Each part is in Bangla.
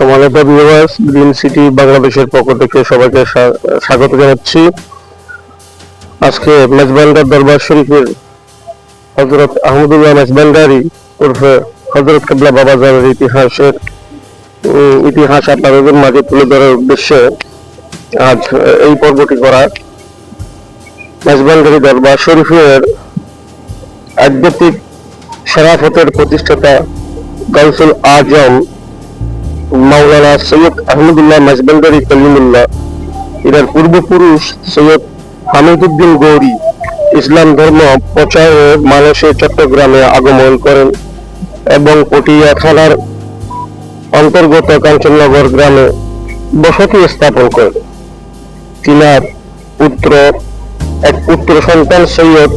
সম্মানিত ভিউয়ার্স গ্রিন সিটি বাংলাদেশের পক্ষ থেকে সবাইকে স্বাগত জানাচ্ছি। আজকে মেজবান্ডার দরবার শরীফের হজরত আহমদুল্লাহ মেজবান্ডারি ওরফে হজরত কেবলা ইতিহাসের ইতিহাস আপনাদের মাঝে তুলে ধরার উদ্দেশ্যে আজ এই পর্বটি করা। মেজবান্ডারি দরবার শরীফের আধ্যাত্মিক শরাফতের প্রতিষ্ঠাতা গাউসুল আজম মাওলানা সৈয়দ আহমদুল্লাহ মাজবান্ডারি কলিমুল্লাহ এর পূর্বপুরুষ সৈয়দ হামিদুদ্দিন গৌরী ইসলাম ধর্ম প্রচারে মানুষে চট্টগ্রামে আগমন করেন এবং পটিয়া থানার অন্তর্গত কাঞ্চননগর গ্রামে বসতি স্থাপন করেন। তিনার পুত্র, এক পুত্র সন্তান সৈয়দ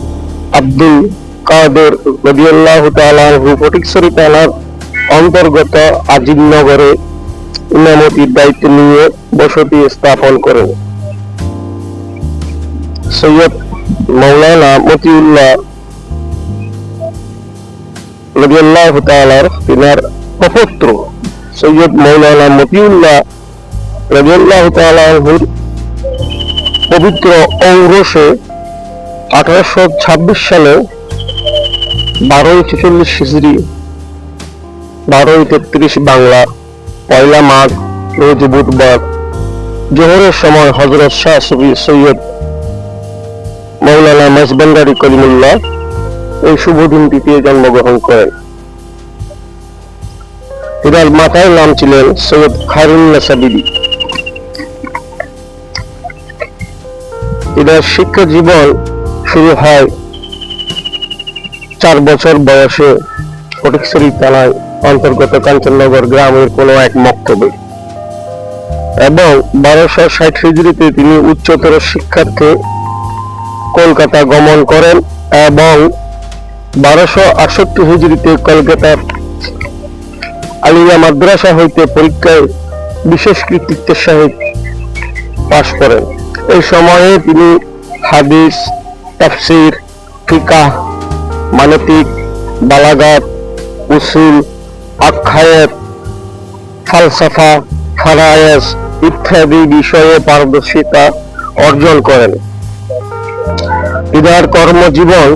আব্দুল কাদের রবিউল্লাহ তালাহু ফটিকছড়ি থানার অন্তর্গত আজিমনগরে ইমামতির দায়িত্ব নিয়ে বসতি স্থাপন করেন। সৈয়দ মৌলানা মতিউল্লাহ রবিউল্লাহ তালার তিনার প্রপত্র সৈয়দ মৌলানা মতিউল্লাহ রবিউল্লাহ তালাহুর পবিত্র ঔরসে আঠারোশো ছাব্বিশ সালে বারোই ছেচল্লিশ হিজড়ি বারোই তেত্রিশ বাংলা, পয়লা মাঘ, রোজ বুধবার, জোহরের সময় হজরত শাহ সৈয়দ মৌলানা মাসবান্ডারি করিমুল্লাহ এই শুভ দিনটিতে জন্মগ্রহণ করেন। এনার মাথায় নাম ছিলেন সৈয়দ খায়রুন্নেসা বিবি এনার শিক্ষা জীবন শুরু হয় চার বছর বয়সে ফটিকছড়ি থানায়। অন্তর্গত কাঞ্চননগর গ্রামের কোনো এক মক্তবে। এবং বারোশো ষাট হিজড়িতে তিনি উচ্চতর শিক্ষার্থে কলকাতা গমন করেন এবং বারোশো আটষট্টি হিজড়িতে কলকাতার আলিয়া মাদ্রাসা হইতে পরীক্ষায় বিশেষ কৃতিত্বের সহিত পাশ করেন। এই সময়ে তিনি হাদিস, তাফসির, ফিকাহ, মানতিক, বালাগাত, উসুল আখ্যায়েত ফালসাফা ফারায়েস ইত্যাদি বিষয়ে পারদর্শিতা অর্জন করেন। কর্মজীবন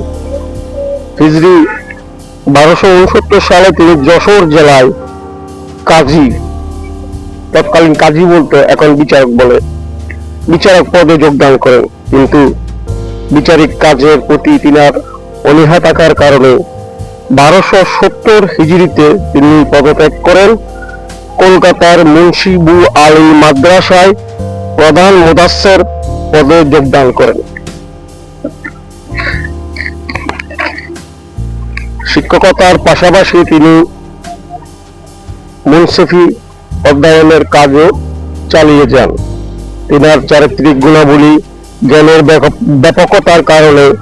হিজরি বারোশো উনসত্তর সালে তিনি যশোর জেলায় কাজী, তৎকালীন কাজী বলতো এখন বিচারক বলে, বিচারক পদে যোগদান করেন। কিন্তু বিচারিক কাজের প্রতি তিনার অনীহা থাকার কারণে বারোশো সত্তর হিজড়িতে তিনি পদত্যাগ করেন। কলকাতার মুন্সিবু আলী মাদ্রাসায় প্রধান মুদাসের পদে যোগদান করেন। শিক্ষকতার পাশাপাশি তিনি মুন্সিফি অধ্যয়নের কাজও চালিয়ে যান। তিনার চারিত্রিক গুণাবলী, জ্ঞানের ব্যাপক- ব্যাপকতার কারণে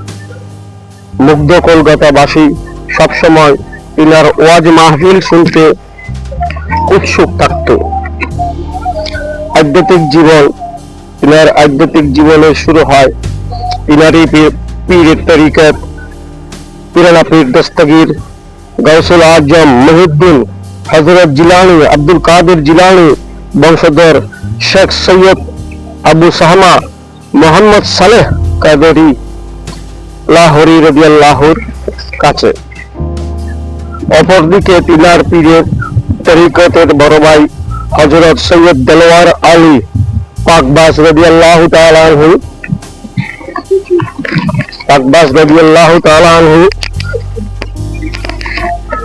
মুগ্ধ কলকাতাবাসী সবসময় তিনার ওয়াজ মাহফিল শুনতে উৎসুক থাকত। আধ্যাত্মিক জীবন তিনার আধ্যাত্মিক জীবনের শুরু হয় তিনারই পীরের তরিকাত পিরানা পীর দস্তগীর গৌসুল আজম মহিউদ্দিন হজরত জিলানি আব্দুল কাদের জিলানি, বংশধর শেখ সৈয়দ আবু সাহমা মোহাম্মদ সালেহ কাদরি, লাহোরি রবিয়াল্লাহুর কাছে। অপরদিকে তিনার পীরের তরিকতের বড় ভাই হজরত সৈয়দ দেলোয়ার আলী পাকবাস রবিয়াল্লাহু তাআলা আনহু। পাকবাস রবিয়াল্লাহু তাআলা আনহু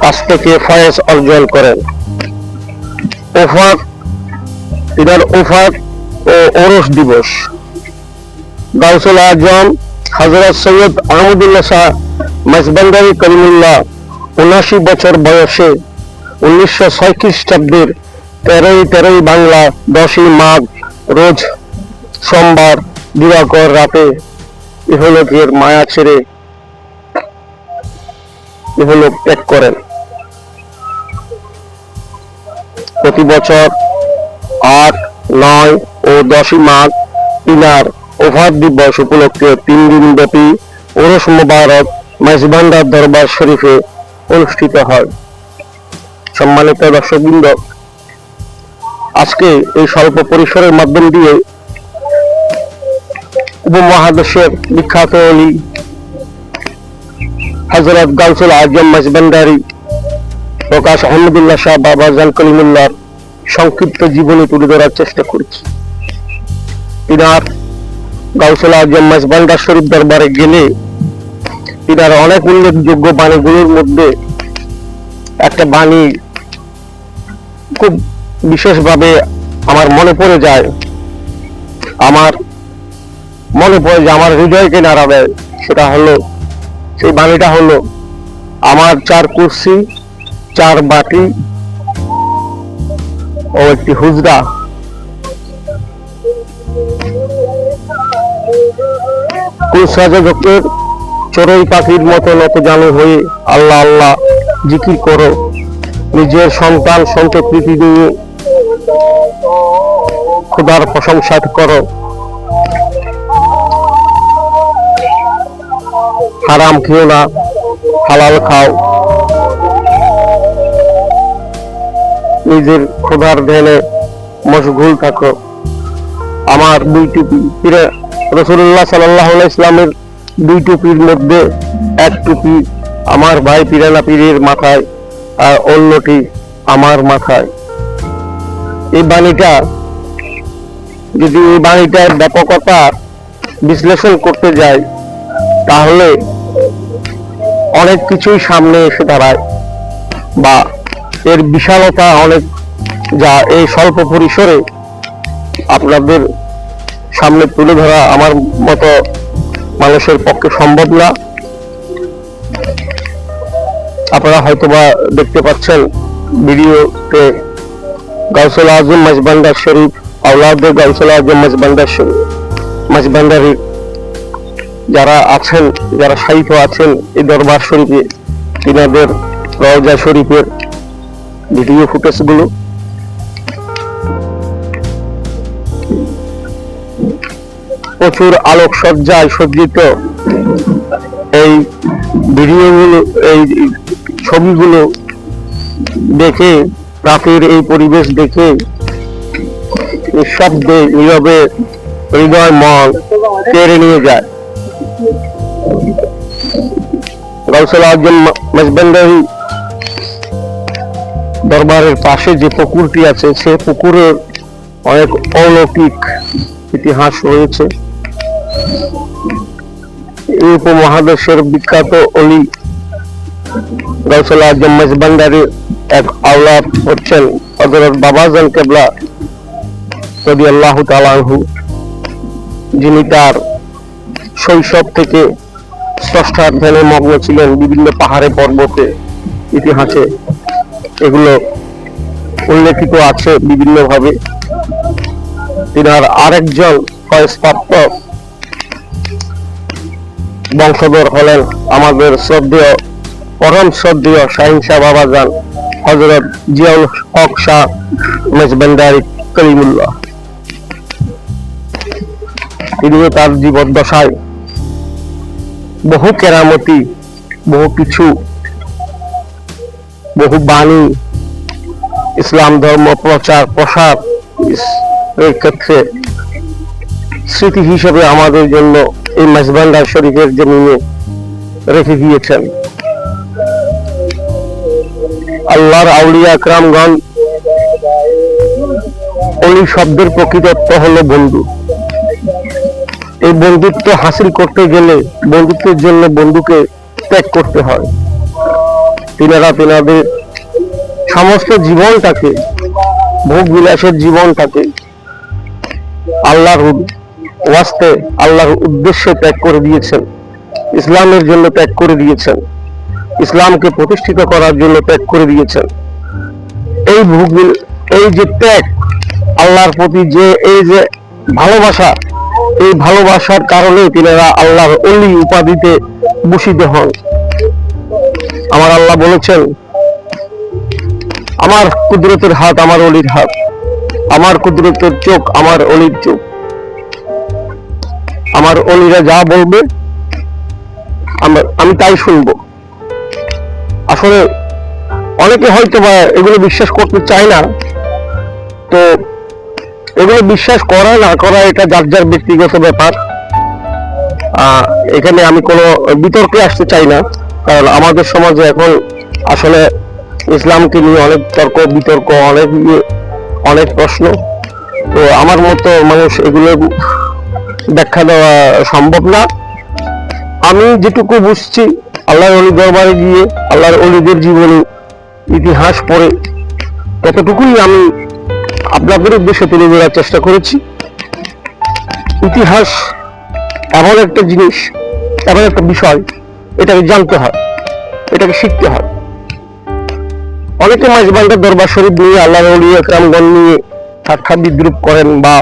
কাছ থেকে ফয়েজ অর্জন করেন। ওফাক তিনার ওফাক ও ওরস দিবস। গাউসুল আজম হজরত সৈয়দ আহমদুল্লাহ শাহ মাসবান্দারি করিমুল্লাহ উনাশি বছর বয়সে উনিশশো ছয় খ্রিস্টাব্দের তেরোই তেরোই বাংলা দশই মাঘ রোজ সোমবার দিবাকর রাতে ইহলোকের মায়া ছেড়ে ইহলোক ত্যাগ করেন। প্রতি বছর আট, নয় ও দশই মাঘ তিনার ওভার দিবস উপলক্ষে তিন দিন ব্যাপী ওরস মোবারক মাইজবান্ডার দরবার শরীফে অনুষ্ঠিত হয়। সম্মানিত দর্শকবৃন্দ, আজকে এই স্বল্প পরিসরের মাধ্যম দিয়ে উপমহাদেশের বিখ্যাত অলি হজরত গাউসুল আজম মজবন্দারি, প্রকাশ আহমদুল্লাহ শাহ বাবা জান কলিমুল্লাহর সংক্ষিপ্ত জীবনী তুলে ধরার চেষ্টা করছি। তিনার গাউসুল আজম মজবান্ডার শরীফ দরবারে গেলে তিনার অনেক উল্লেখযোগ্য বাণীগুলোর মধ্যে একটা বাণী খুব বিশেষভাবে আমার মনে পড়ে যায়। আমার মনে পড়ে যে আমার হৃদয়কে নাড়া দেয়। সেটা হলো, সেই বাণীটা হলো, আমার চার কুর্সি, চার বাটি ও একটি হুজরা। কুসাজকের চড়ুই পাখির মতো নত জানু হয়ে আল্লাহ আল্লাহ জিকির করো। নিজের সন্তান সন্তকৃতি নিয়ে খুদার প্রশংসা করো। হারাম খেও না, হালাল খাও। নিজের খোদার ধ্যানে মশগুল থাকো। আমার দুই টুপি ফিরে রসুল্লাহ সাল্লাহ ইসলামের দুই টুপির মধ্যে এক টুপি আমার ভাই পিরানা পীরের মাথায় আর অন্যটি আমার মাথায়। এই বাণীটা যদি এই বাণীটার ব্যাপকতা বিশ্লেষণ করতে যাই, তাহলে অনেক কিছুই সামনে এসে দাঁড়ায় বা এর বিশালতা অনেক যা এই স্বল্প পরিসরে আপনাদের সামনে তুলে ধরা আমার মতো মানুষের পক্ষে সম্ভব না। আপনারা হয়তোবা দেখতে পাচ্ছেন ভিডিওতে গাউসুল আজম মজবান্ডার শরীফ আউলাদ গাউসুল আজম মজবান্ডার শরীফ মজবান্ডারি যারা আছেন, যারা সাহিত্য আছেন এই দরবার শরীফে, তিনাদের রওজা শরীফের ভিডিও ফুটেজগুলো প্রচুর আলোকসজ্জায় সজ্জিত। এই ভিডিওগুলো, এই ছবিগুলো দেখে, রাতের এই পরিবেশ দেখে নিঃশব্দে নীরবে হৃদয় মন কেড়ে নিয়ে যায়। গৌসল আজম মজবন্দারি দরবারের পাশে যে পুকুরটি আছে, সে পুকুরের অনেক অলৌকিক ইতিহাস রয়েছে। এই উপমহাদেশের বিখ্যাত অলি গৌসল আজম মজবন্দারির এক আওলাদ হচ্ছেন হজরত বাবাজান কেবলা রবি আল্লাহ তালাহু যিনি তার শৈশব থেকে স্রষ্টার ধ্যানে মগ্ন ছিলেন বিভিন্ন পাহাড়ে পর্বতে। ইতিহাসে এগুলো উল্লেখিত আছে বিভিন্নভাবে। তিনার আরেকজন ফয়েজপ্রাপ্ত বংশধর হলেন আমাদের শ্রদ্ধেয়, পরম শ্রদ্ধেয় শাহিন শাহ বাবাজান হজরত জিয়াউল হক শাহ মেজবেন্দারি করিমুল্লাহ। তিনিও তার জীবদ্দশায় বহু কেরামতি, বহু কিছু বহু বাণী, ইসলাম ধর্ম, প্রচার, প্রসার এর ক্ষেত্রে স্মৃতি হিসেবে আমাদের জন্য এই মাসবান্ডার শরীফের জমিনে রেখে গিয়েছেন আল্লাহর আউলিয়া ক্রামগণ অলি শব্দের প্রকৃতত্ব হলো বন্ধু। এই বন্ধুত্ব হাসিল করতে গেলে বন্ধুত্বের জন্য বন্ধুকে ত্যাগ করতে হয়। তিনারা তিনাদের সমস্ত জীবনটাকে, ভোগ বিলাসের জীবনটাকে আল্লাহর ওয়াস্তে আল্লাহর উদ্দেশ্যে ত্যাগ করে দিয়েছেন, ইসলামের জন্য ত্যাগ করে দিয়েছেন, ইসলামকে প্রতিষ্ঠিত করার জন্য ত্যাগ করে দিয়েছেন। এই ভোগ এই যে ত্যাগ, আল্লাহর প্রতি যে, এই যে ভালোবাসা, এই ভালোবাসার কারণে তিনারা আল্লাহর অলি উপাধিতে ভূষিত হন। আমার আল্লাহ বলেছেন, আমার কুদরতের হাত আমার অলির হাত, আমার কুদরতের চোখ আমার অলির চোখ। আমার অলিরা যা বলবে আমি তাই শুনব। আসলে অনেকে হয়তো বা এগুলো বিশ্বাস করতে চায় না। তো এগুলো বিশ্বাস করা না করা এটা যার যার ব্যক্তিগত ব্যাপার। এখানে আমি কোনো বিতর্কে আসতে চাই না কারণ আমাদের সমাজে এখন আসলে ইসলামকে নিয়ে অনেক তর্ক বিতর্ক অনেক ইয়ে, অনেক প্রশ্ন। তো আমার মতো মানুষ এগুলো ব্যাখ্যা দেওয়া সম্ভব না। আমি যেটুকু বুঝছি, আল্লাহর অলি দরবারে গিয়ে, আল্লাহর অলিদের জীবনী, ইতিহাস পড়ে, ততটুকুই আমি আপনাদের উদ্দেশ্যে তুলে ধরার চেষ্টা করেছি। ইতিহাস এমন একটা জিনিস, এমন একটা বিষয়, এটাকে জানতে হয়, এটাকে শিখতে হয়। অনেকে মাঝবান্ডার দরবার শরীফ নিয়ে আল্লাহ অলি একরামগণ নিয়ে ঠাট্টা বিদ্রুপ করেন বা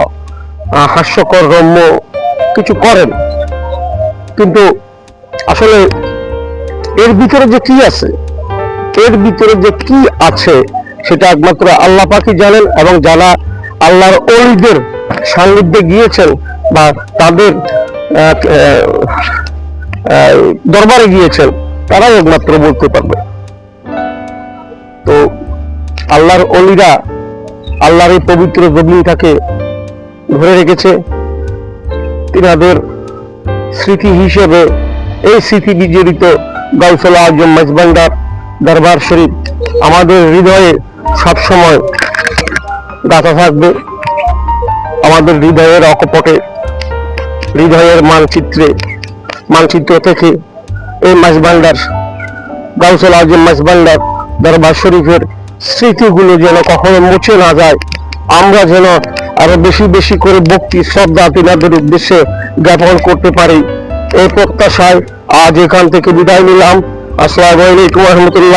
হাস্যকর রম্য কিছু করেন। কিন্তু আসলে এর ভিতরে যে কি আছে, এর ভিতরে যে কি আছে, সেটা একমাত্র আল্লাহ পাকি জানেন এবং যারা আল্লাহর অলিদের সান্নিধ্যে গিয়েছেন বা তাদের দরবারে গিয়েছেন, তারাই একমাত্র বলতে পারবে। তো আল্লাহর অলিরা আল্লাহর এই পবিত্র জমিনটাকে ধরে রেখেছে। তিনাদের স্মৃতি হিসেবে এই স্মৃতি বিজড়িত গাউসল আজম মাঝবান্ডার দরবার শরীফ আমাদের হৃদয়ে সবসময় গাথা থাকবে। আমাদের হৃদয়ের অকপটে, হৃদয়ের মানচিত্রে, মানচিত্র থেকে এই মাঝবান্ডার গাউসল আজম মাঝবান্ডার দরবার শরীফের স্মৃতিগুলো যেন কখনো মুছে না যায়। আমরা যেন আরও বেশি বেশি করে ভক্তি, শ্রদ্ধা, তিনাদের উদ্দেশ্যে জ্ঞাপন করতে পারি। এই প্রত্যাশায় আজ এখান থেকে বিদায় নিলাম। আসসালামু আলাইকুম রহমতুল্লাহ।